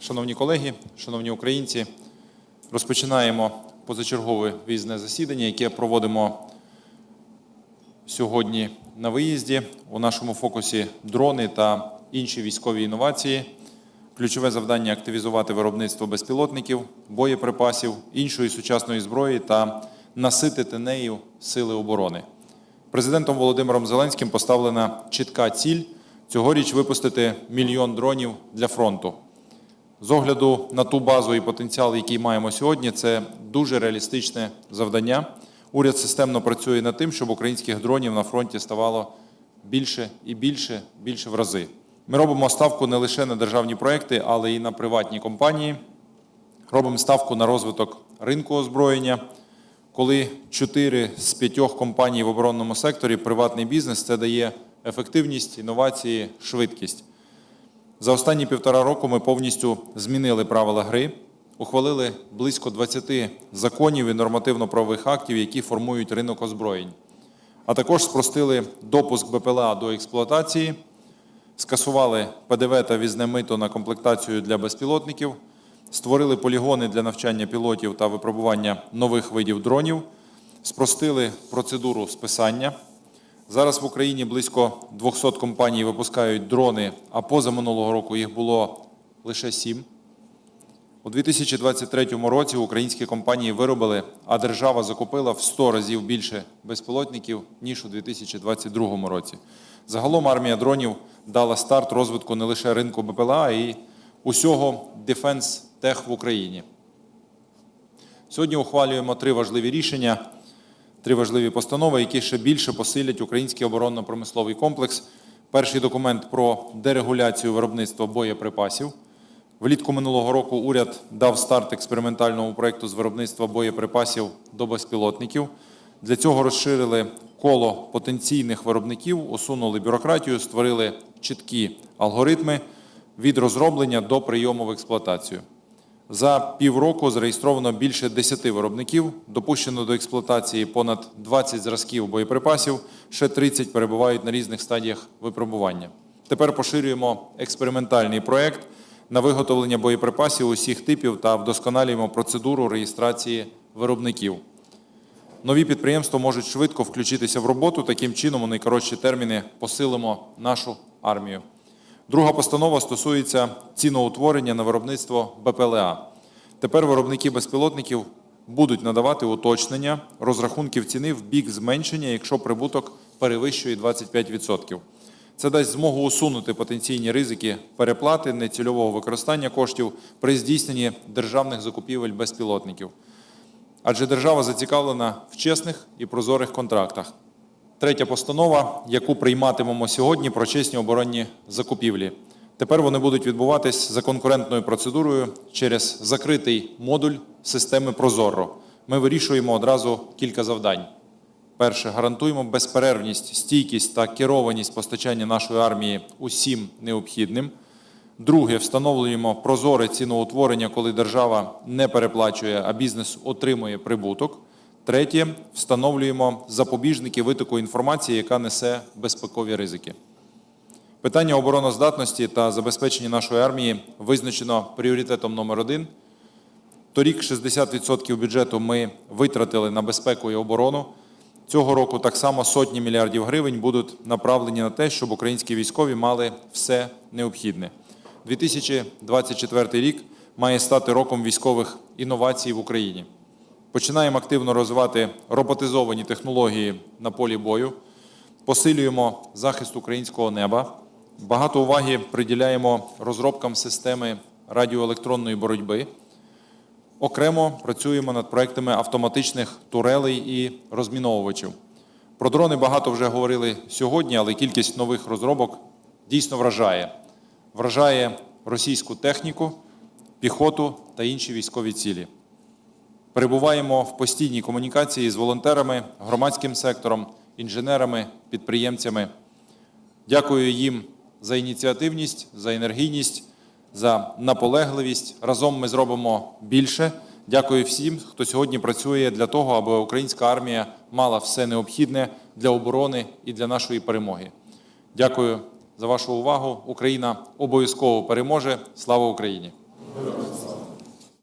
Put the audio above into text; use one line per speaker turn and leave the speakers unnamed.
Шановні колеги, шановні українці, розпочинаємо позачергове виїзне засідання, яке проводимо сьогодні на виїзді. У нашому фокусі дрони та інші військові інновації. Ключове завдання активізувати виробництво безпілотників, боєприпасів, іншої сучасної зброї та наситити нею сили оборони. Президентом Володимиром Зеленським поставлена чітка ціль цьогоріч випустити мільйон дронів для фронту. З огляду на ту базу і потенціал, який маємо сьогодні, це дуже реалістичне завдання. Уряд системно працює над тим, щоб українських дронів на фронті ставало більше і більше, більше в рази. Ми робимо ставку не лише на державні проекти, але й на приватні компанії. Робимо ставку на розвиток ринку озброєння. Коли 4 з 5 компаній в оборонному секторі приватний бізнес, це дає ефективність, інновації, швидкість. За останні півтора року ми повністю змінили правила гри, ухвалили близько 20 законів і нормативно-правових актів, які формують ринок озброєнь. А також спростили допуск БПЛА до експлуатації, скасували ПДВ та візне мито на комплектацію для безпілотників, створили полігони для навчання пілотів та випробування нових видів дронів, спростили процедуру списання. Зараз в Україні близько 200 компаній випускають дрони, а поза минулого року їх було лише 7. У 2023 році українські компанії виробили, а держава закупила в 100 разів більше безпілотників, ніж у 2022 році. Загалом армія дронів дала старт розвитку не лише ринку БПЛА, а й усього Defense Tech в Україні. Сьогодні ухвалюємо три важливі рішення, три важливі постанови, які ще більше посилять український оборонно-промисловий комплекс. Перший документ про дерегуляцію виробництва боєприпасів. Влітку минулого року уряд дав старт експериментальному проєкту з виробництва боєприпасів до безпілотників. Для цього розширили коло потенційних виробників, усунули бюрократію, створили чіткі алгоритми від розроблення до прийому в експлуатацію. За півроку зареєстровано більше 10 виробників, допущено до експлуатації понад 20 зразків боєприпасів, ще 30 перебувають на різних стадіях випробування. Тепер поширюємо експериментальний проект на виготовлення боєприпасів усіх типів та вдосконалюємо процедуру реєстрації виробників. Нові підприємства можуть швидко включитися в роботу. Таким чином, у найкоротші терміни посилимо нашу армію. Друга постанова стосується ціноутворення на виробництво БПЛА. Тепер виробники безпілотників будуть надавати уточнення розрахунків ціни в бік зменшення, якщо прибуток перевищує 25%. Це дасть змогу усунути потенційні ризики переплати нецільового використання коштів при здійсненні державних закупівель безпілотників. Адже держава зацікавлена в чесних і прозорих контрактах. Третя постанова, яку прийматимемо сьогодні, про чесні оборонні закупівлі. Тепер вони будуть відбуватись за конкурентною процедурою через закритий модуль системи Прозоро. Ми вирішуємо одразу кілька завдань. Перше, гарантуємо безперервність, стійкість та керованість постачання нашої армії усім необхідним. Друге, встановлюємо прозоре ціноутворення, коли держава не переплачує, а бізнес отримує прибуток. Третє, встановлюємо запобіжники витоку інформації, яка несе безпекові ризики. Питання обороноздатності та забезпечення нашої армії визначено пріоритетом номер один. Торік 60% бюджету ми витратили на безпеку і оборону. Цього року так само сотні мільярдів гривень будуть направлені на те, щоб українські військові мали все необхідне. 2024 рік має стати роком військових інновацій в Україні. Починаємо активно розвивати роботизовані технології на полі бою, посилюємо захист українського неба. Багато уваги приділяємо розробкам системи радіоелектронної боротьби. Окремо працюємо над проектами автоматичних турелей і розміновувачів. Про дрони багато вже говорили сьогодні, але кількість нових розробок дійсно вражає. Вражає російську техніку, піхоту та інші військові цілі. Перебуваємо в постійній комунікації з волонтерами, громадським сектором, інженерами, підприємцями. Дякую їм за ініціативність, за енергійність, за наполегливість. Разом ми зробимо більше. Дякую всім, хто сьогодні працює для того, аби українська армія мала все необхідне для оборони і для нашої перемоги. Дякую за вашу увагу. Україна обов'язково переможе. Слава Україні!